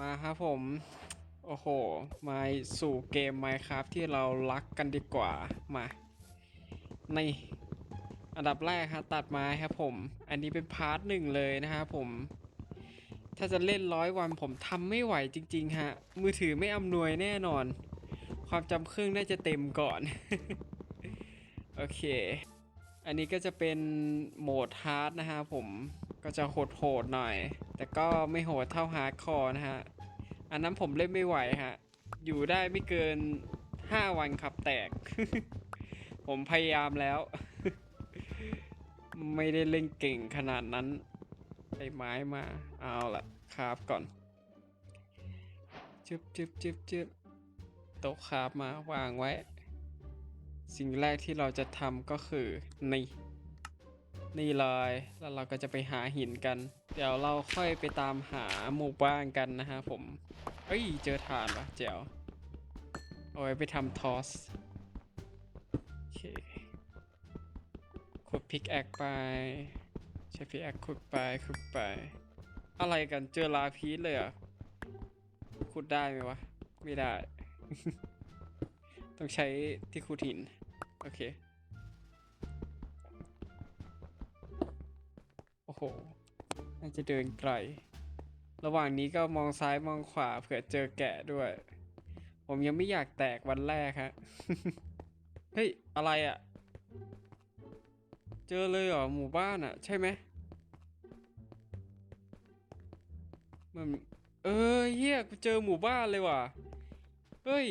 มาครับผม โอ้โห มาสู่เกม Minecraft ที่เรารักกันดีกว่า มา ในอันดับแรกฮะตัดไม้ครับผม อันนี้เป็นพาร์ทหนึ่งเลยนะครับผม ถ้าจะเล่นร้อยวันผมทำไม่ไหวจริง ๆ ฮะ มือถือไม่อำนวยแน่นอน ความจำเครื่องน่าจะเต็มก่อน โอเค อันนี้ก็จะเป็นโหมดฮาร์ดนะฮะผม ก็จะโหดๆหน่อย แต่ก็ไม่โหดเท่าฮาร์ดคอร์นะฮะ อันนั้นผมเล่นไม่ไหวฮะ อยู่ได้ไม่เกิน 5 วันครับแตก ผมพยายามแล้ว ไม่ได้เล่นเก่งขนาดนั้นใช้ไม้มาเอาละคราบก่อนจึบจึบจึบจึบโต๊ะคราบมาวางไว้ สิ่งแรกที่เราจะทำก็คือนี่ นี่เลยแล้วเราก็จะไปหาหินกัน เดี๋ยวเราค่อยไปตามหาหมู่บ้านกันนะฮะผมเอ้ยเจอฐานวะแจ๋วเอาไว้ไปทำทอสโอเคขุดพิกแอคไปใช้พิกแอคขุดไปขุดไป อะไรกันเจอลาพีชเลยอะขุดได้ไหมวะ ไม่ได้ ต้องใช้ที่ขุดหิน โอเค หน่าจะเดินไกล ระหว่างนี้ก็มองซ้ายมองขวาเผื่อเจอแกะด้วย ผมยังไม่อยากแตกวันแรกฮะ เฮ้ย อะไรอะ่ะ เจอเลยเหรอหมู่บ้านอะ่ะ ใช่ไหมมันเออเฮียกูเจอหมู่บ้านเลยว่ะ เฮ้ย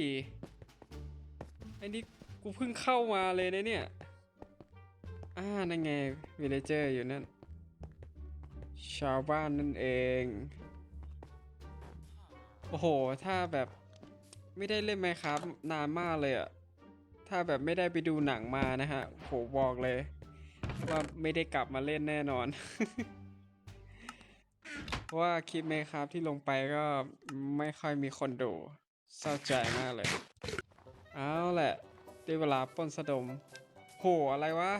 อันนี้กูเพิ่งเข้ามาเลยนะเนี่ย อ่านั่นไงวิลเลเจอร์อยู่นั่น ชาวบ้านนั่นเอง โอ้โห ถ้าแบบไม่ได้เล่นไหมครับ นานมากเลยอะถ้าแบบไม่ได้ไปดูหนังมานะฮะโหบอกเลย ว่าไม่ได้กลับมาเล่นแน่นอนเพราะว่าคลิปไหมครับที่ลงไปก็ไม่ค่อยมีคนดูเศร้าใจมากเลย เอาแหละได้เวลาป้นสะดม โหอะไรวะ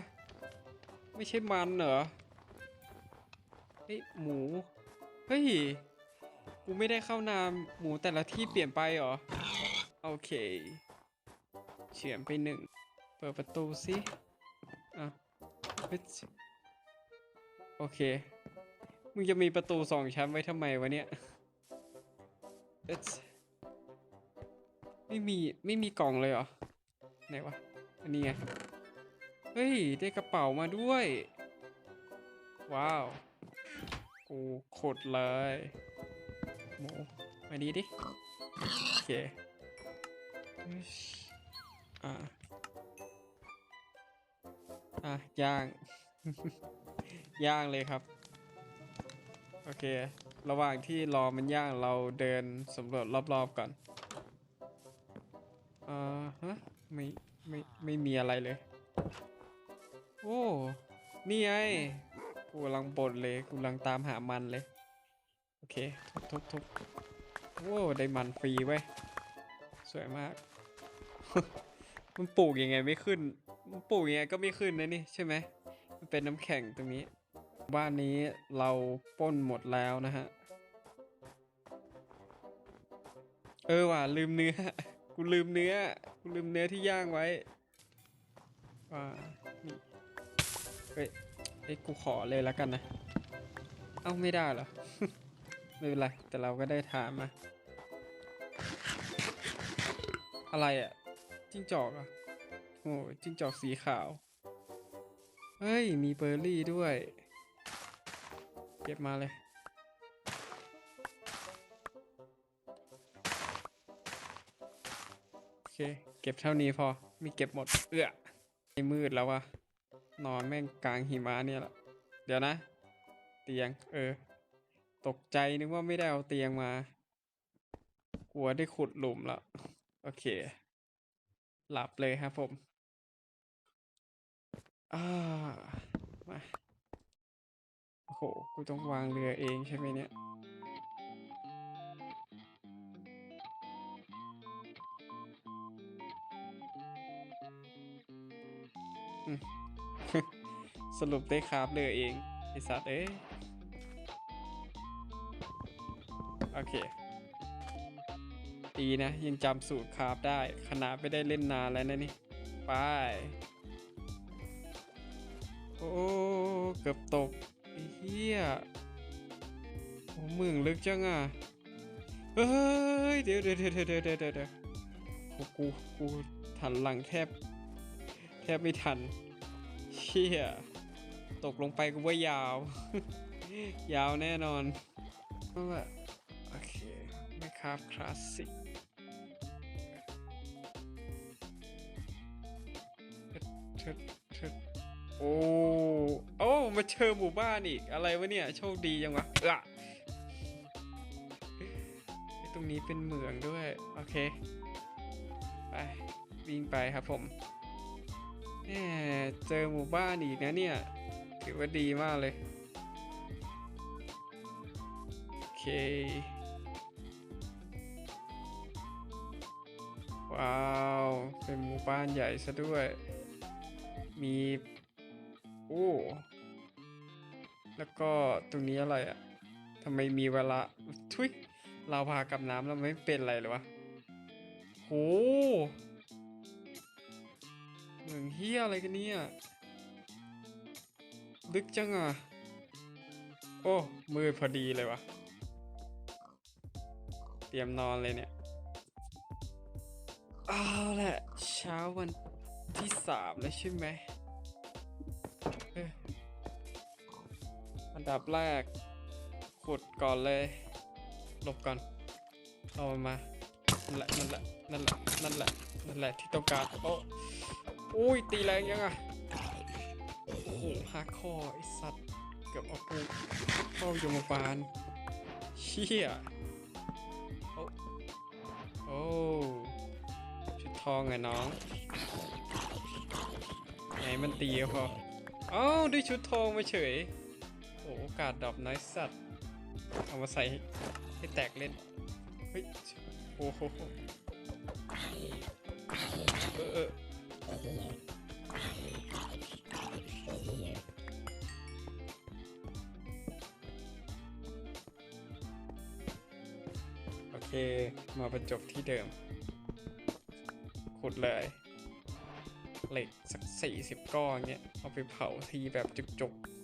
ไม่ใช่มันเหรอ ฮ้ยหมู เฮ้ย กูไม่ได้เข้านามหมูแต่ละที่เปลี่ยนไปเหรอ โอเค เฉือนไปหนึ่ง เปิดประตูสิอะเฮ้ยโอเค มึงจะมีประตูสองชั้นไว้ทำไมวะเนี่ยไม่มี ไม่มีกล่องเลยเหรอ ไหนวะ อันนี้ไง เฮ้ย ได้กระเป๋ามาด้วย ว้าว กูขุดเลยหมูมาดีดิ โอเค อ่า อะ ย่าง ย่างเลยครับ โอเค ระหว่างที่รอมันย่างเราเดินสำรวจรอบๆก่อนอ่าฮะ ไม่ ไม่ ไม่มีอะไรเลย โอ้ นี่ไง กูกำลังบ่นเลยกูกำลังตามหามันเลย โอเค ทุบทุบทุบโอ้ได้มันฟรีเว้สวยมาก มันปลูกยังไงไม่ขึ้น มันปลูกยังไงก็ไม่ขึ้นนะนี่ใช่ไหมมันเป็นน้ำแข็งตรงนี้ บ้านนี้เราปล้นหมดแล้วนะฮะ เออว่ะลืมเนื้อ กูลืมเนื้อ กูลืมเนื้อที่ย่างไว้ว่านี่เฮ้ย อ้ยกูขอเลยแล้วกันนะ เอ้าไม่ได้เหรอ ไม่เป็นไร แต่เราก็ได้ทานมา อะไรอะ่ะจิ้งจอกอะโอ้จิ้งจอกสีขาว เฮ้ย มีเบอร์รี่ด้วย เก็บมาเลยโอเค เก็บเท่านี้พอ มีเก็บหมด เอื้อไม่มืดแล้ววะ นอนแม่งกลางหิมะเนี่ยแหละเดี๋ยวนะ เตียง เออ ตกใจนึกว่าไม่ได้เอาเตียงมา กลัวได้ขุดหลุมแล้วโอเค หลับเลยครับผมอ่ามาโอ้โห กูต้องวางเรือเองใช่ไหมเนี่ยอืม สรุปได้คราฟเรือเองไอสัตว์เอ้ยโอเคดีนะ ยังจำสูตรคราฟได้ขนาดไม่ได้เล่นนานแล้วนะนี่ ไปโอ้เกือบตกเหี้ยโอ้เมืองลึกจังอะเฮ้ยเดี๋ยวเดี๋ยวเดี๋ยวเดี๋ยวเดี๋ยวเดี๋ยวกูกูทันหลังแทบ แทบไม่ทัน ชี่ยตกลงไปกูว่ายาว ยาวแน่นอนว่าโอเคไม่ครับคลาสสิกโอ้โอ้มาเจอหมู่บ้านอีก อะไรวะเนี่ย โชคดียังวะเอะตรงนี้เป็นเหมืองด้วย โอเค ไป วิ่งไปครับผมแหม เจอหมู่บ้านอีกนะเนี่ยถือว่าดีมากเลย โอเค ว้าว เป็นหมู่บ้านใหญ่ซะด้วย มี โอ้ แล้วก็ตรงนี้อะไรอะ่ะทำไมมีเวลา ทุยเราพากับน้ำแล้วไม่เป็นไรเลยวะโห เมืองเฮียอะไรกันเนี่ยลึกจังอะ โอ้มืดพอดีเลยวะเตรียมนอนเลยเนี่ยเอาแหละเช้าวันที่สามแล้วใช่ไหมอันดับแรก ขุดก่อนเลย หลบก่อน เอามันมานั่นแหละ นั่นแหละ นั่นแหละ นั่นแหละ นั่นแหละที่ต้องการโอ้ อุ้ย ตีแรงยังอะ โอ้โหหักคอไอสัตว์ เกือบเอากูเข้าโยาบาลเชี่ยโอ้โอ้ชุดทองไงน้องไหนมันตีพอเอ้าได้ชุดทองมาเฉย โอ้โอกาสดรอปน้อยสัตว์ เอามาใส่ให้แตกเล่น เฮ้ย โอ้โหเออ โอเค มาประจบที่เดิม ขุดเลย เหล็กสักสี่สิบก้อนเงี้ย เอาไปเผาทีแบบจุกๆ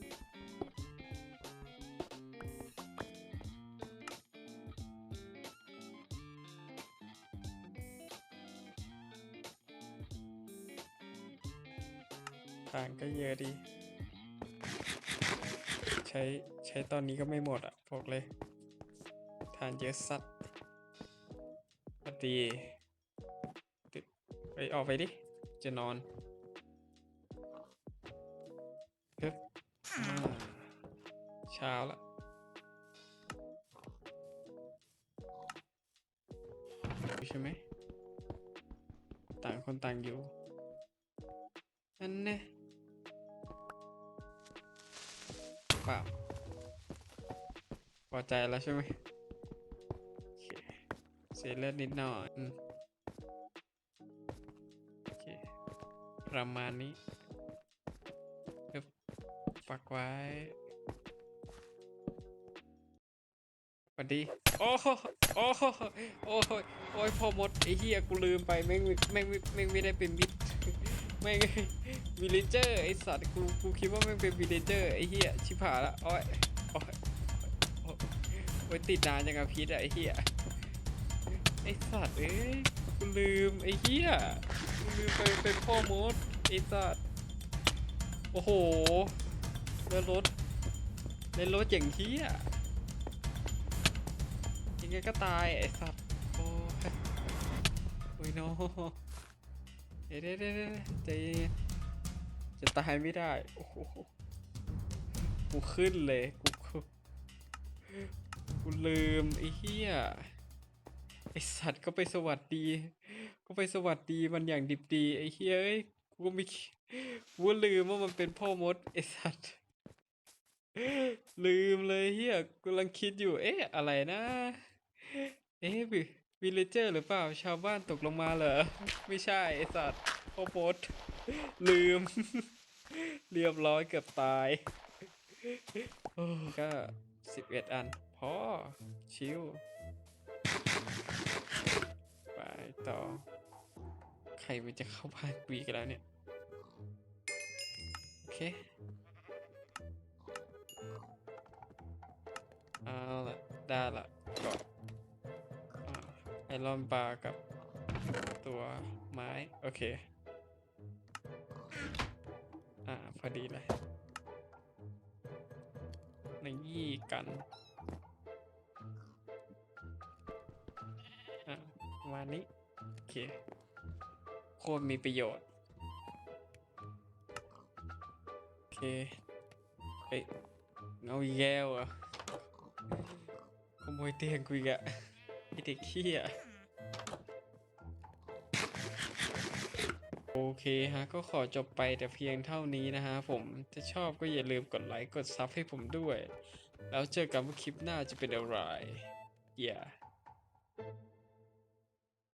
ดี ใช้ใช้ตอนนี้ก็ไม่หมดอะบอกเลย ทานเยอะสัตว์พอดีติไปออกไปดิ จะนอนเช้าละใช่ไหม ต่างคนต่างอยู่นั่นแน่ เปล่าพอใจแล้วใช่ไหมโอเคเสียเลือดนิดหน่อยโอเคประมาณนี้ปักไว้สวัสดี โอ้โหโอ้โหโอ้โหโอ้ยพอหมดไอ้เหี้ยกูลืมไปแม่งแม่งแม่งไม่ได้เป็นมิด ม่งวิลเลเจอร์ไอสัตว์กูกูคิดว่าแม่งเป็นวิลเลเจอร์ไอเหี้ยชิบหายละโอ้ยโอ้ยโอ้ยติดนานจังอะพีทอะไอเหี้ยไอสัตว์เอ้ยกูลืมไอเหี้ยลืมไปเป็นพ่อมดไอสัตว์โอ้โหแล้วรถแล้วรถอย่างเที่ยยังไงก็ตายไอสัตว์โอ้ยโอ้ยโน เดี๋ยวเดี๋ยวเดี๋ยวเดี๋ยวใจเย็นจะตายไม่ได้ โอ้โห กูขึ้นเลยกูกู กูลืมไอ้เหี้ย ไอสัตว์ก็ไปสวัสดี ก็ไปสวัสดีมันอย่างดิบดีไอ้เฮ้ยเอ้ย กูก็ไม่กูลืมว่ามันเป็นพ่อมดไอสัตว์ ลืมเลยเฮียกำลังคิดอยู่ เอ๊ะ อะไรนะ เอ๊ะ วิลเลเจอร์หรือเปล่า ชาวบ้านตกลงมาเหรอ ไม่ใช่ ไอสัตว์พ่อมดลืม เรียบร้อยเกือบตายก็สิบเอ็ดอัน พอ ชิวไปต่อ ใครมันจะเข้าบ้านกูอีกแล้วเนี่ย โอเค เอาละได้ละ รอนบาร์กับตัวไม้ โอเค อ่า พอดีเลยในยี่กัน อะประมานี้ โอเค โคตรมีประโยชน์ โอเค เอ้ยเงาอีกแล้วอะขโมยเตียงกูอีกอะไอเด็กเขี้ย โอเคฮะ ก็ขอจบไปแต่เพียงเท่านี้นะฮะผมถ้าชอบก็อย่าลืมกดไลค์กดซับให้ผมด้วย แล้วเจอกันว่าคลิปหน้าจะเป็นอะไรอย่า yeah.